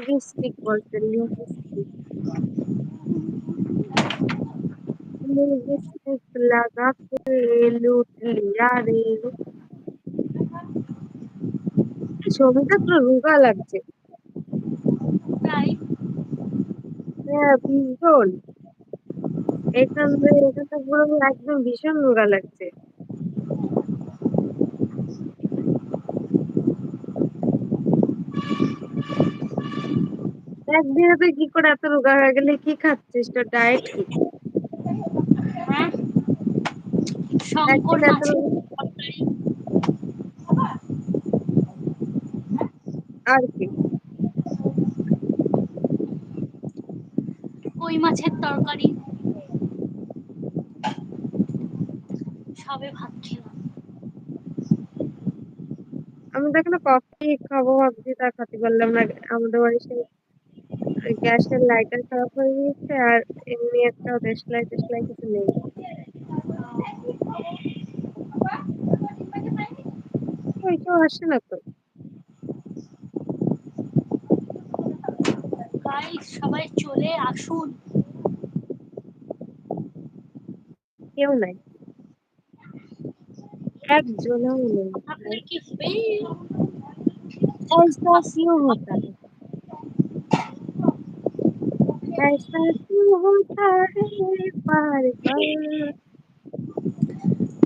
Linguistic বলতে linguistic linguistic লাগাতে লুটলিয়া রে ছবিটা পুরো রুগা লাগছে হ্যাঁ ভীষণ এখান থেকে একদম ভীষণ রোগা লাগছে একদিনে তুই কি করে এত রোগা হয়ে গেলে কি খাচ্ছিস? তোর ডায়েট কি? হ্যাঁ? আর কি? কই মাছের তরকারি? সবে ভাত খেলাম। আমি তো এখানে কফি খাব ভাবছি তা খেতে পারলাম না। আমাদের বাড়ি সেই গ্যাসের লাইটার খারাপ হয়ে গিয়েছে আর এমনি একটা দেশলাই টেশলাই কিছু নেই ওই কেউ আসে না তো গাইস সবাই চলে আসুন কেউ নাই একজনও নেই আপনার কি fail? ऐसा क्यों होता है ऐसा क्यों होता है बार बार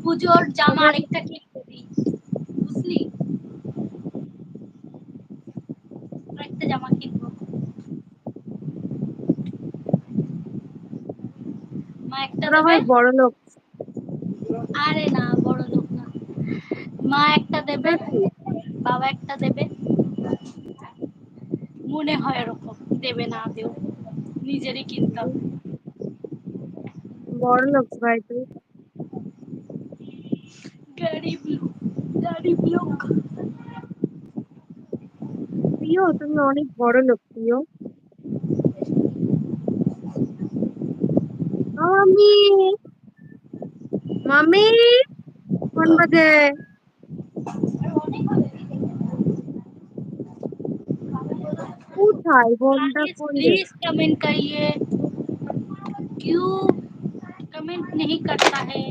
পুজোর জামা আমার- আরেকটা কিনতে দিই বুঝলি আরেকটা জামা কিনবো মা একটা তোরা দেবে ভাই বড় লোক আরে না বড় লোক না মা একটা দেবে নাকি? বাবা একটা দেবে মনে হয় এরকম দেবে না দেও নিজেরই কিনতে হবে বড় লোক ভাই তুই গরিব লোক গরিব লোক প্রিয় তুমি অনেক বড় লোক প্রিয়। মামি মামি কোন বাজে? था प्लीज़ कमेंट करिए। क्यों कमेंट नहीं करता है?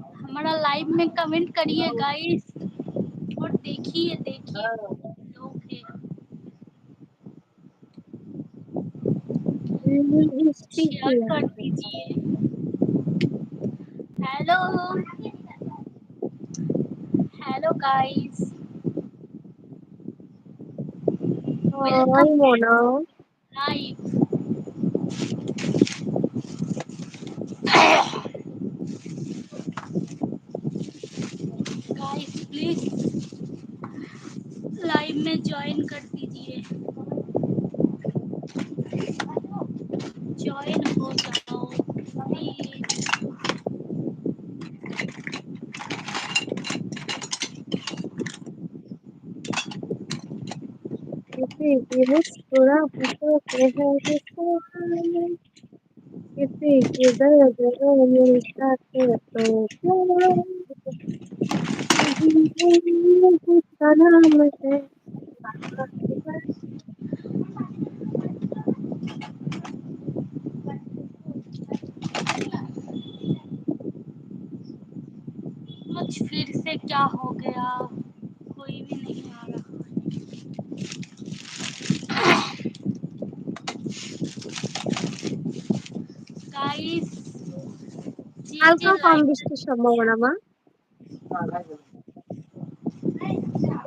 हमारा लाइव में कमेंट करिए गाइस और देखिए देखिए। कर दीजिए। हेलो हेलो गाइस 哦，木呢？来。किसी की दर्द मिलता है तो जिसका नाम है आज फिर से क्या हो गया? कोई भी नहीं आ रहा। কম বৃষ্টির সম্ভাবনা মা।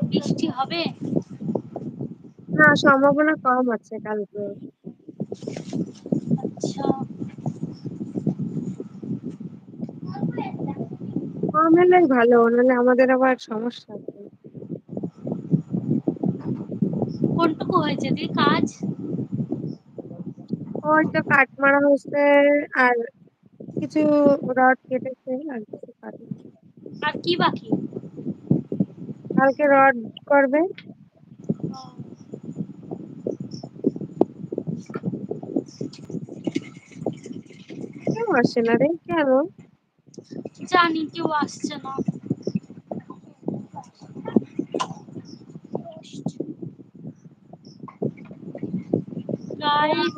বৃষ্টি হবে? না সম্ভাবনা কম আছে কালকে। আচ্ছা। কম হলে ভালো নাহলে আমাদের আবার সমস্যা আছে। কোনটুকু হয়েছে? দি কাজ? ওই তো কাট মারা হয়েছে আর কিছু রড কেটেছে আর কিছু কাটেনি আর কি বাকি? কালকে রড করবে। কেউ আসে না রে কেন? জানি কেউ আসছে না। গাইস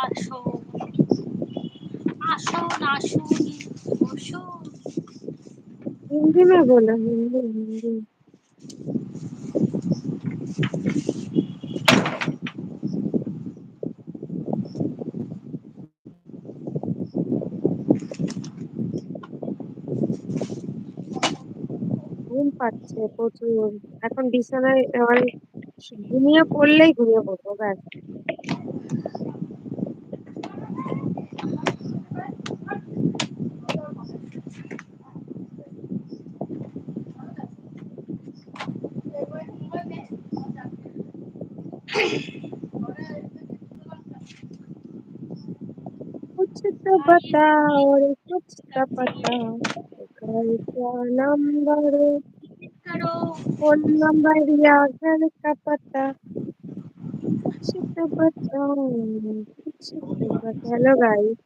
আরে, প্লিজ আসো আসুন আসুন বসুন हिंदी में बोला हिंदी हिंदी ঘুম পাচ্ছে প্রচুর এখন বিছানায় মানে ঘুমিয়ে পড়লেই ঘুমিয়ে পড়বো ব্যাস कुछ तो बताओ रे कुछ तो बताओ घर का नंबर করো फोन नंबर या घर का पता कुछ तो बताओ कुछ तो बताओ hello guys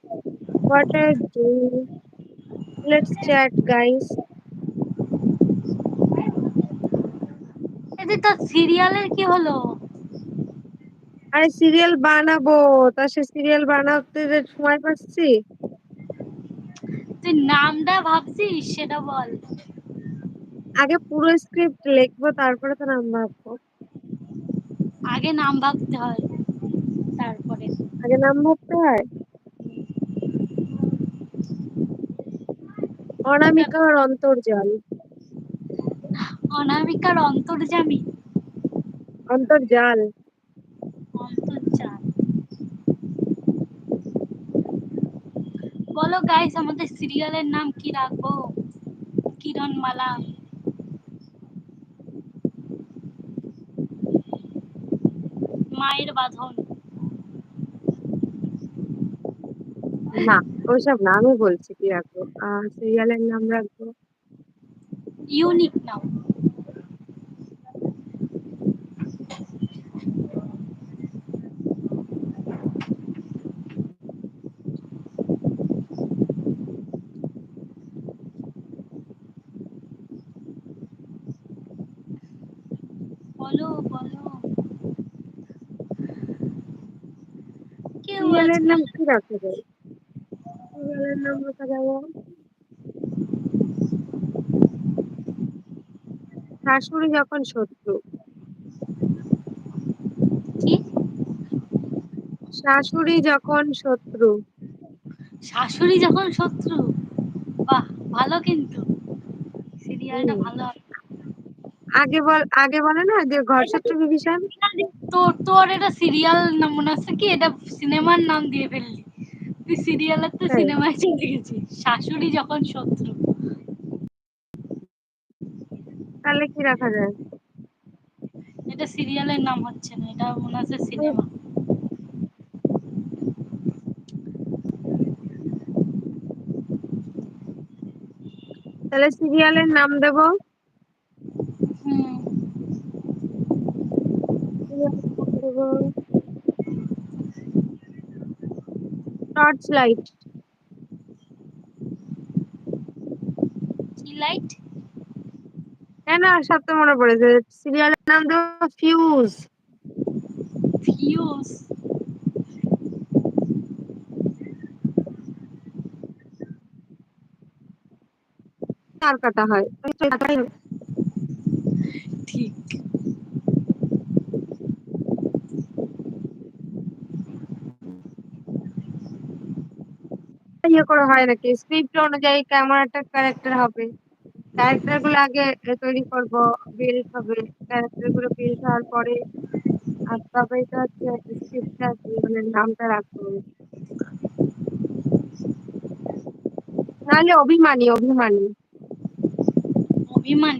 what are doing let's chat guys এদের তো সিরিয়ালের কি হলো আরে সিরিয়াল বানাবো তা সে সিরিয়াল বানাতে যে সময় পাচ্ছি? তুই নামটা ভাবছিস সেটা বল। আগে পুরো স্ক্রিপ্ট লিখব তারপরে তো নাম ভাববো। আগে নাম ভাবতে হয় তারপরে। আগে নাম ভাবতে হয়? অনামিকার অন্তর্জাল। অনামিকার অন্তর্জামী। অন্তর্জাল। অন্তর্জাল বলো গাইস আমাদের সিরিয়ালের নাম কি রাখব? কিরণ মালা। মায়ের বাঁধন। না ওইসব না আমি বলছি কি রাখব। সিরিয়ালের নাম রাখব? ইউনিক নাম বলো বলো আজকাল নাম কি রাখা যায়? সিরিয়ালের নাম রাখা যাব। শাশুড়ি যখন শত্রু। কি? শাশুড়ি যখন শত্রু। শাশুড়ি যখন শত্রু? বাহ ভালো কিন্তু। সিরিয়ালটা। ভালো আগে বল আগে বলে না যে ঘর শত্রু বিভীষণ তোর তোর এটা সিরিয়াল নাম মনে হচ্ছে কি? এটা সিনেমার নাম দিয়ে ফেললি। তুই সিরিয়ালের তো? সিনেমায় চলে গেছিস। শাশুড়ি যখন শত্রু। তাহলে কি রাখা যায়? এটা সিরিয়ালের নাম হচ্ছে না। এটা মনে হচ্ছে সিনেমা তাহলে সিরিয়ালের নাম দেবো। টর্চ লাইট লাইট কেন সব তো মনে পড়েছে। সিরিয়ালের নাম দেবো ফিউজ ফিউজ তার কাটা হয়। ঠিক। ইয়ে করে হয় নাকি স্ক্রিপ্ট অনুযায়ী কেমন একটা ক্যারেক্টার হবে ক্যারেক্টার গুলো আগে তৈরি করব বিল্ড হবে ক্যারেক্টার গুলো বিল্ড হওয়ার পরে আর তবেই তো হচ্ছে স্ক্রিপ্টটা মানে নামটা রাখতে হবে নাহলে অভিমানী অভিমানী অভিমান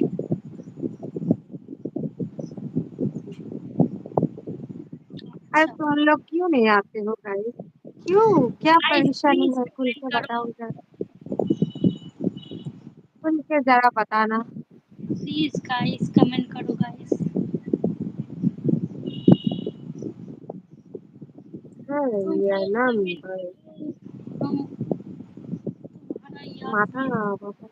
अरे अच्छा तुम लोग क्यों नहीं आते हो गाइस क्यों क्या गाइस परेशानी प्लीज है खुल कमेंट के करो बताओ जरा खुल के जरा बताना प्लीज गाइस कमेंट करो गाइस है तुम ये लोग कमेंट नंबर करो हम तुम्हारा याद माथा नहीं মাথা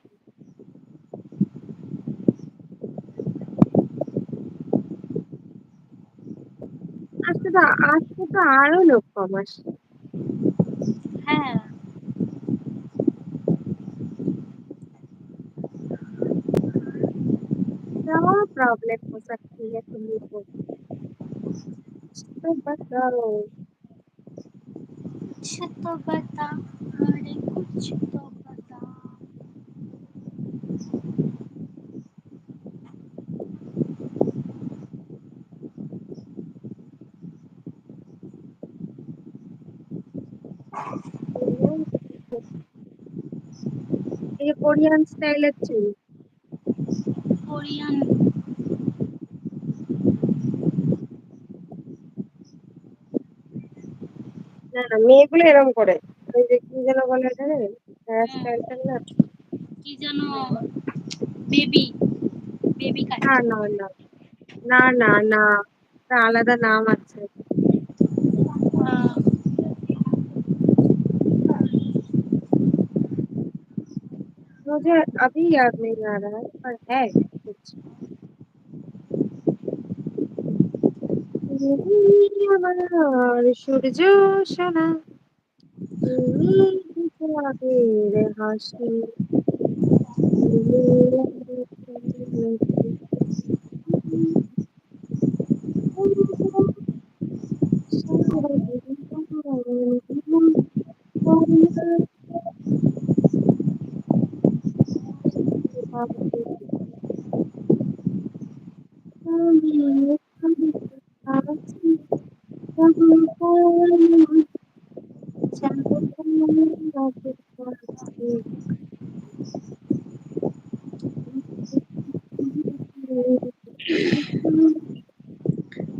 আজকে তো আজকে তো আরো লোক কম আসছে হ্যাঁ। क्या प्रॉब्लम हो सकती है तुम लोग को तो बताओ कुछ तो बता अरे कुछ দিয়ে কোরিয়ান স্টাইলের চুল? কোরিয়ান না না মেয়েগুলো এরকম করে। ওই যে কি যেন বলে জানেন হেয়ার স্টাইলটা না? কি যেন বেবি বেবি কাট না না না। না না না। আলাদা নাম আছে। मुझे अभी याद नहीं आ रहा है पर है कुछ আমার সূর্য সোনা তুমি চাঁদের হাসি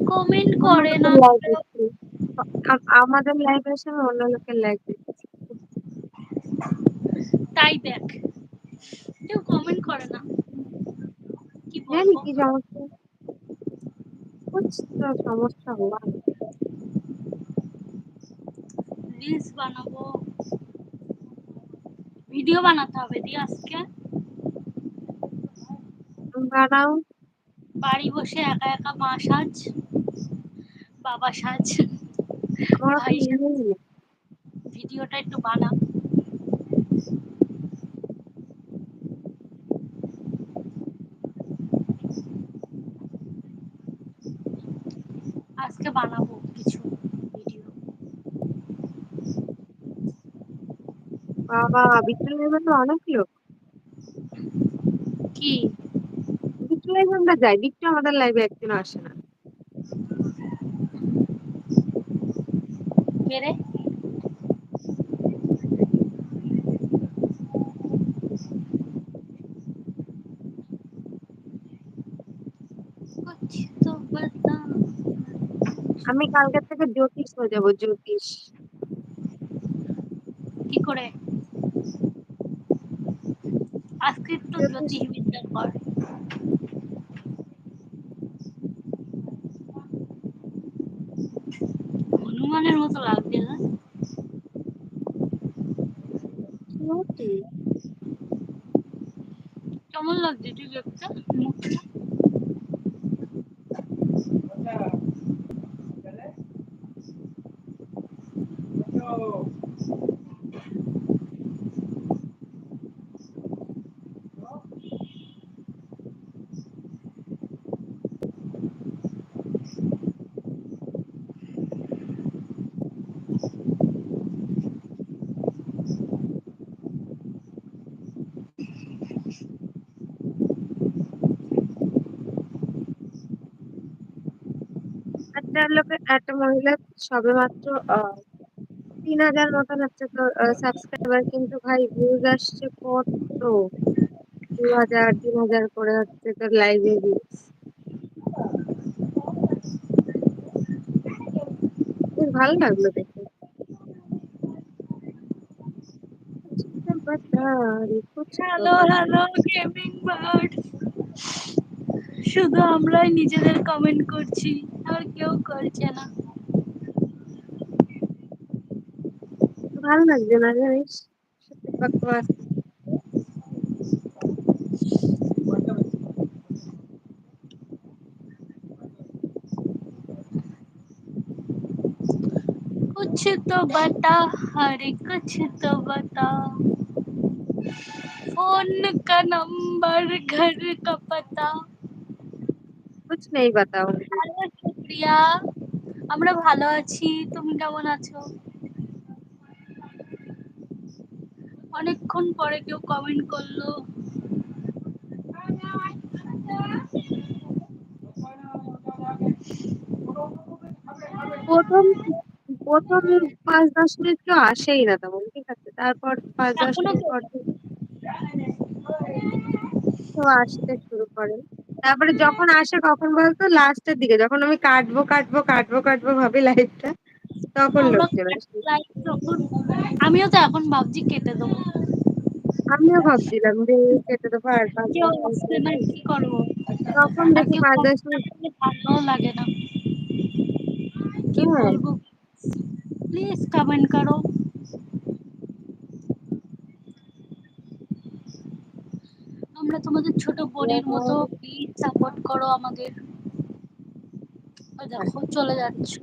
কমেন্ট করে না। লোকের লাইভ দেখছি আ- আমাদের সময় অন্য লোকের লাইভ তাই দেখ। কমেন্ট করে না। কি জানি কি সমস্যা? সমস্যা হলো রিলস বানাবো। ভিডিও বানাতে হবে দি আজকে। বানাও। বাড়ি বসে একা একা মা সাজ বাবা সাজ ভিডিওটা ইয়ে একটু বানাও। বাবা বিদ্যালয় মানে অনেক লোক। কি? বিদ্যালয় আমরা যাই বিট্টু আমাদের লাইভে একদিন আসে না। মেরে আমি কালকে থেকে জ্যোতিষ হয়ে যাব জ্যোতিষ। কি করে? আজকে একটু জ্যোতিষবিদ্যা কর হনুমানের মতো লাগবে না? কেমন লাগছে তুই দেখতে মুখটা? একটা মহিলা সবে মাত্র তিন হাজার মতন হচ্ছে তো সাবস্ক্রাইবার কিন্তু ভাই ভিউজ আসছে কত? দু হাজার তিন হাজার করে হচ্ছে তোর লাইভে ভিউজ ভালো লাগল দেখে। হ্যালো গেমিং শুধু আমরাই নিজেদের কমেন্ট করছি। कुछ तो बता हरे कुछ तो बता। फ़ोन का नंबर घर का पता। कुछ नहीं बताऊँगी সুপ্রিয়া আমরা ভালো আছি তুমি কেমন আছো? অনেকক্ষণ পরে কেউ কমেন্ট করল। প্রথম প্রথম পাঁচ দশ মিনিট কেউ আসেই না তেমন ঠিক আছে? তারপর পাঁচ দশ মিনিট তো পর কেউ আসতে শুরু করে। তারপরে যখন আসে কখন বলতো? লাস্টের দিকে। যখন আমি কাটবো কাটবো কাটবো কাটবো ভাবি লাইফটা তখন আমিও তো এখন ভাবছি কেটে দেবো। আমিও ভাবছিলাম যে কেটে দেবো আর। কি করব? তখন দেখি ভালোও লাগে না। কি বলব প্লিজ কমেন্ট করো আমরা তোমাদের ছোট বোনের মতো প্লিজ সাপোর্ট করো আমাদের। দেখো চলে যাচ্ছে।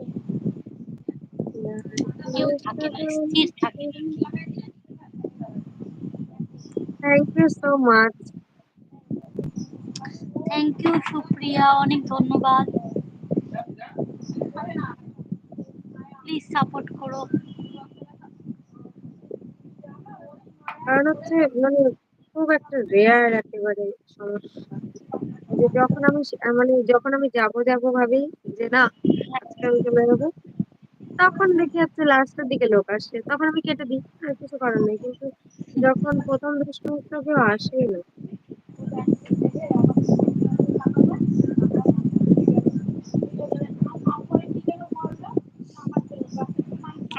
কেউ থাকে না স্থির থাকে thank you so much thank you Supriya অনেক ধন্যবাদ। প্লিজ সাপোর্ট করো। কারণ হচ্ছে মানে খুব একটা রেয়ার একেবারে সমস্যা। যে যখন আমি মানে যখন আমি যাব যাব ভাবি যে না, আজকে আমি চলে যাব, তখন দেখি হচ্ছে লাস্টের দিকে লোক আসে। তখন আমি কেটে দিই, আর কিছু করার নেই। কিন্তু যখন প্রথম মিনিট কেউ আসেই না।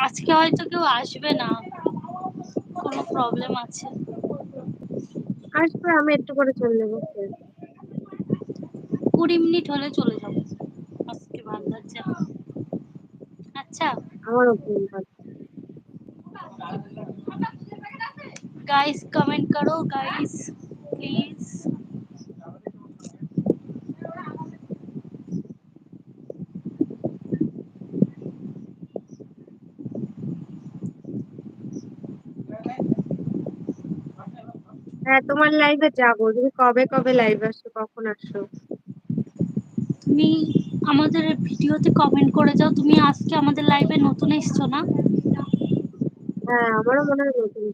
আজকে হয়তো কেউ আসবে না। কোনো প্রবলেম আছে। আসবে আমি একটু পরে চলে যাব। কুড়ি মিনিট হলে চলে যাব। আজকে ভালো লাগছে আচ্ছা। আমারও ঘুম গাইস কমেন্ট করো। গাইস প্লিজ হ্যাঁ তোমার লাইভে যাব। তুমি কবে কবে লাইভ আসছো কখন আসছো? তুমি আমাদের ভিডিওতে কমেন্ট করে যাও। তুমি আজকে আমাদের লাইভে নতুন এসছো না? হ্যাঁ আমারও মনে হয় নতুন।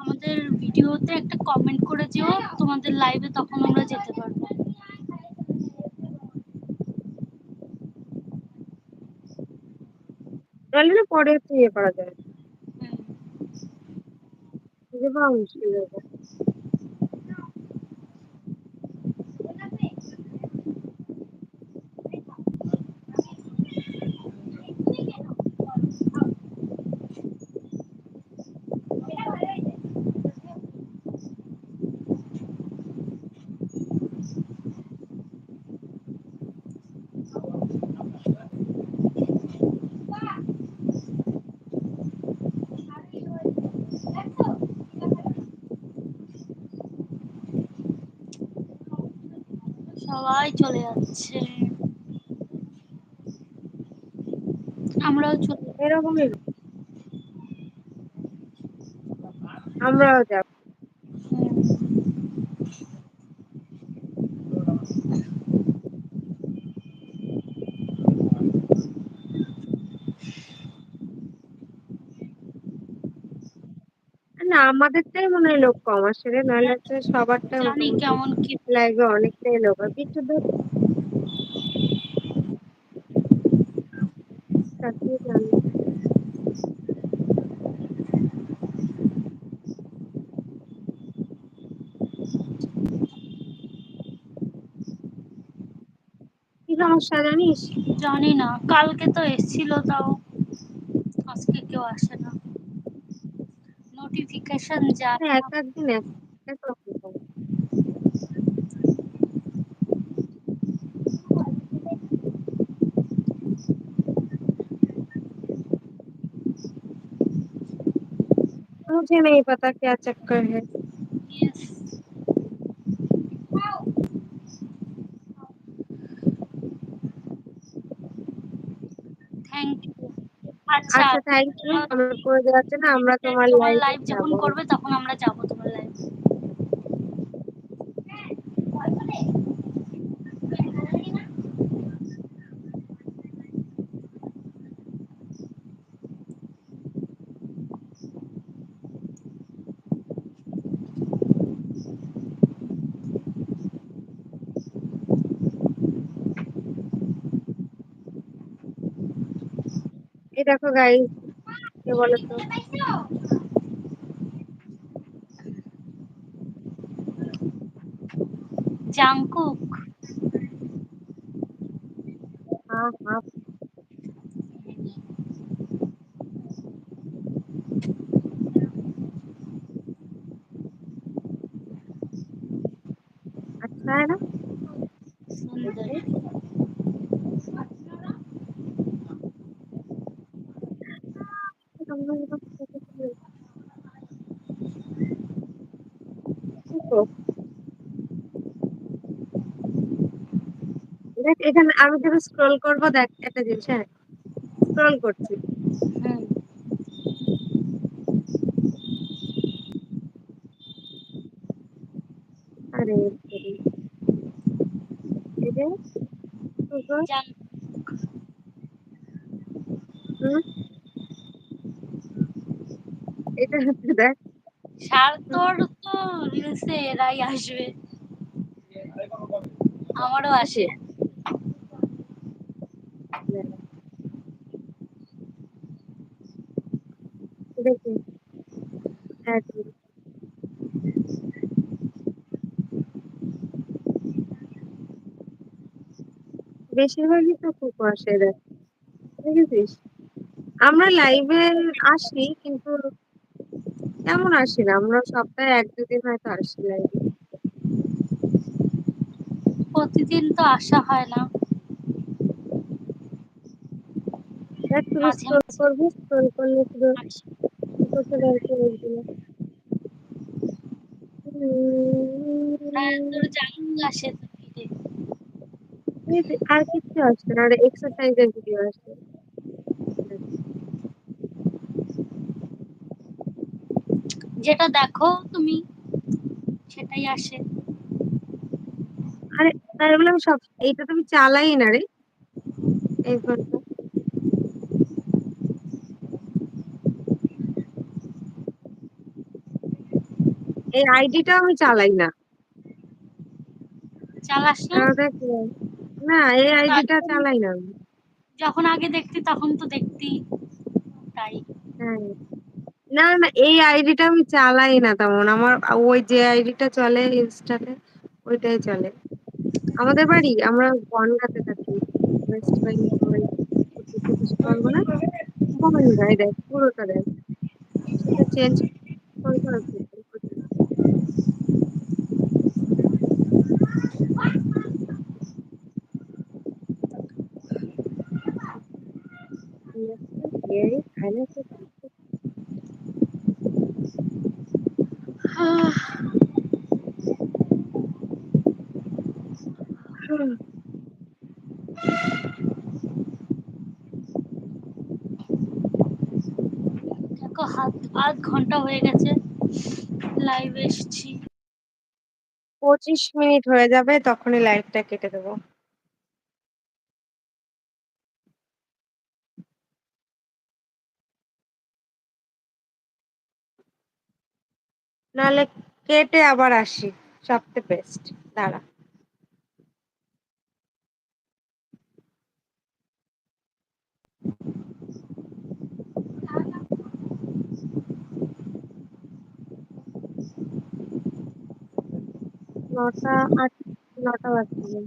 আমাদের ভিডিওতে একটা কমেন্ট করে যেও তোমাদের লাইভে তখন আমরা যেতে পারব। তাহলে না পরে ইয়ে করা যায়। খুঁজে পাওয়া মুশকিল হয়ে যায় সবাই চলে যাচ্ছে। আমরাও চলে এরকমই। আমরাও যাব হুম। না আমাদেরটাই মনে হয় লোক কম আসে রে নাহলে হচ্ছে সবারটা জানি কেমন কি লাইভে অনেকটাই লোক আর কিছু দূর কাটিয়ে সমস্যা জানিস? জানি না কালকে তো এসছিল তাও। আজকে কেউ আসে না। নোটিফিকেশন যায় হ্যাঁ না এক একদিন এক এক রকম হয়। मुझे नहीं पता क्या चक्कर है Yes. থ্যাংক ইউ আচ্ছা থ্যাংক ইউ কমেন্ট করে দেওয়ার জন্য আমরা তোমার লাইভ যখন করবে তখন আমরা যাব তোমার লাইভ দেখো গাইস কে বলো তো জাংকুক हाँ हाँ अच्छा है ना সুন্দর এখানে আমি যদি স্ক্রল করব দেখ একটা জিনিস হ্যাঁ? স্ক্রল করছি। আরে এই যে এটা হচ্ছে দেখ। সার তোর তো রিলসে এরাই আসবে। আমারও আসে। বেশিরভাগই তো খুব দেখ দেখেছিস আমরা লাইভে আসি কিন্তু তেমন আসি না। আমরা সপ্তাহে এক দুদিন হয়তো আসি লাইভে প্রতিদিন তো আসা হয় না। দেখ শুধু স্ক্রল করবি স্ক্রল করলে শুধু করতে পারছি ওইগুলো তোর জাংকুক আসে তো ফিরে। এই যে আর কিছু আসছে না এক্সারসাইজের ভিডিও আসছে যেটা দেখো তুমি সেটাই আসে। আরে তাই বলে আমি সব এইটা তুমি চালাই না রে। এই ফোনটা এই আইডিটা আমি চালাই না। চালাস না? না এই আইডিটা চালাই না যখন আগে দেখতি তখন তো দেখতি। তাই। হ্যাঁ। না না এই আইডিটা আমি চালাই না তেমন। আমার ওই যে আইডিটা চলে ইনস্টাতে ওইটাই চলে। আমাদের বাড়ি আমরা বনগাঁতে থাকি। ওয়েস্ট বেঙ্গল বনগাঁ দেখ পুরোটা দেখ। চেঞ্জ করতে তো হুম, দেখো হাত আধ ঘণ্টা হয়ে গেছে। লাইভ এসছি। পঁচিশ মিনিট হয়ে যাবে তখনই লাইভটা কেটে দেবো। নাহলে কেটে আবার আসি সবথেকে বেস্ট দাঁড়া। নটা আট নটা বাজছে।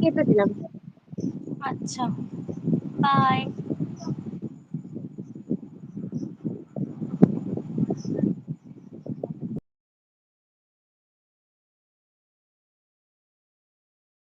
কেটে দিলাম। আচ্ছা বাই